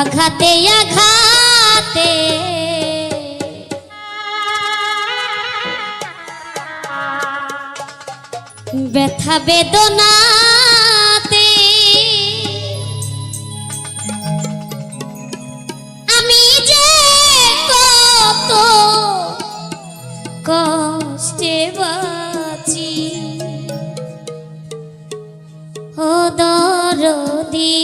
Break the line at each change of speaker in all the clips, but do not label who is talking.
আঘাতে আঘাতে। ব্যথা বেদনাতে। আমি যে কত কষ্টে বাঁচি ও দরদি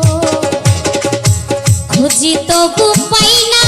খুঁজি তবু পাই না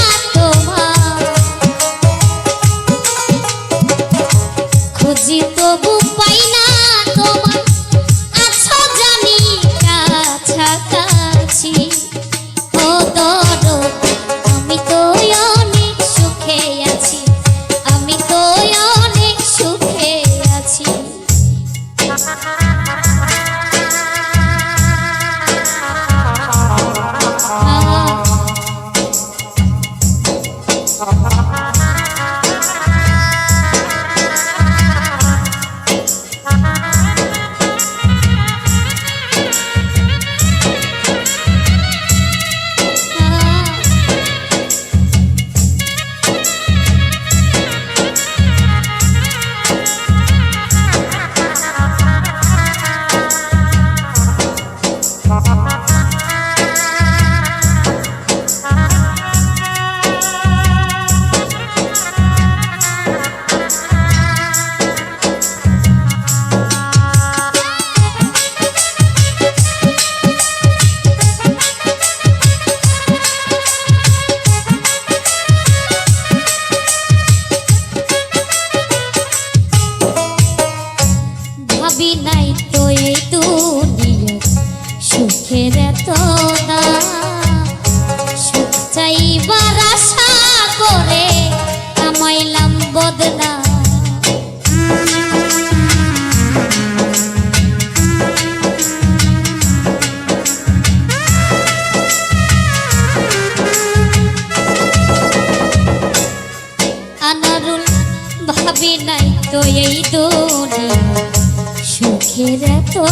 সুখের তো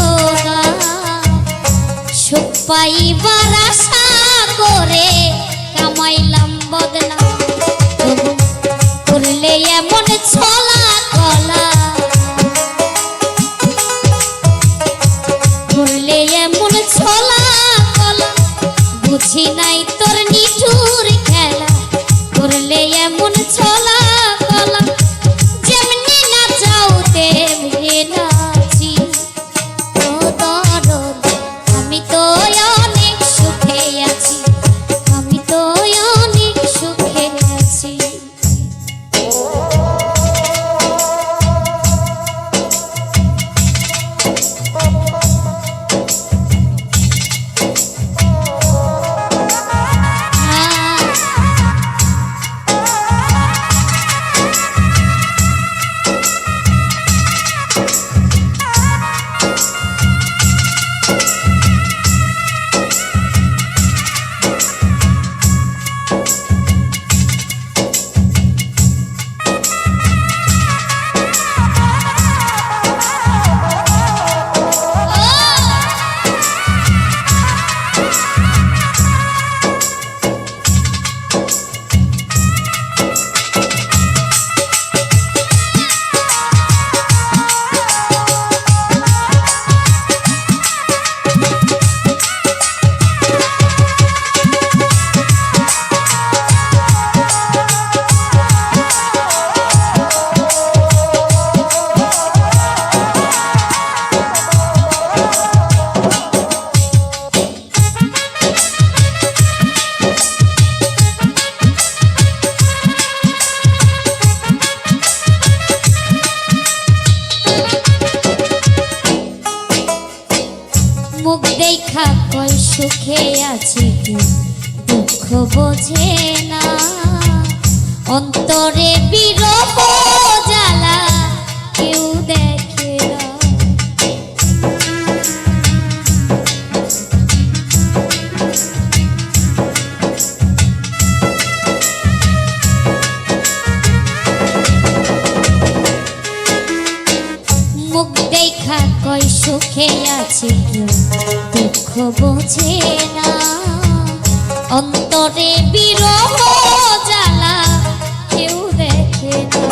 দাম। সুখ পাইবার দেখা কল সুখে আছি দুঃখ বোঝে না। অন্তরে বিরহ বোঝে না। অন্তরে বিরহ জ্বালা কেউ দেখে না।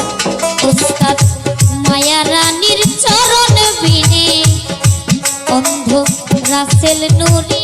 মায়া রানীর চরণ বিনে। অন্ধ রাসেল নুরি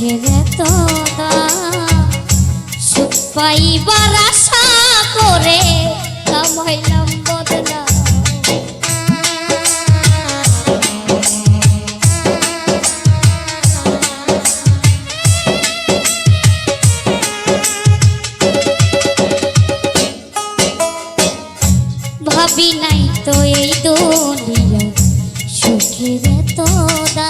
সুখের দাম। সুখ পাইবার করে কামাইলাম বদলা ভাবি নাই তো এই দুনিয়া, সুখের সুখ পাই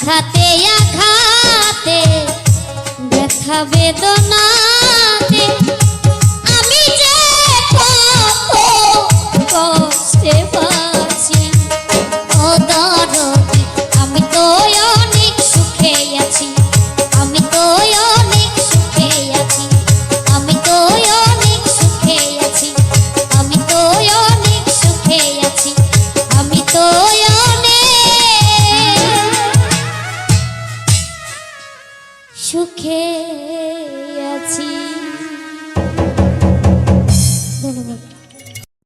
আঘাতে আঘাতে দেখা বেদনা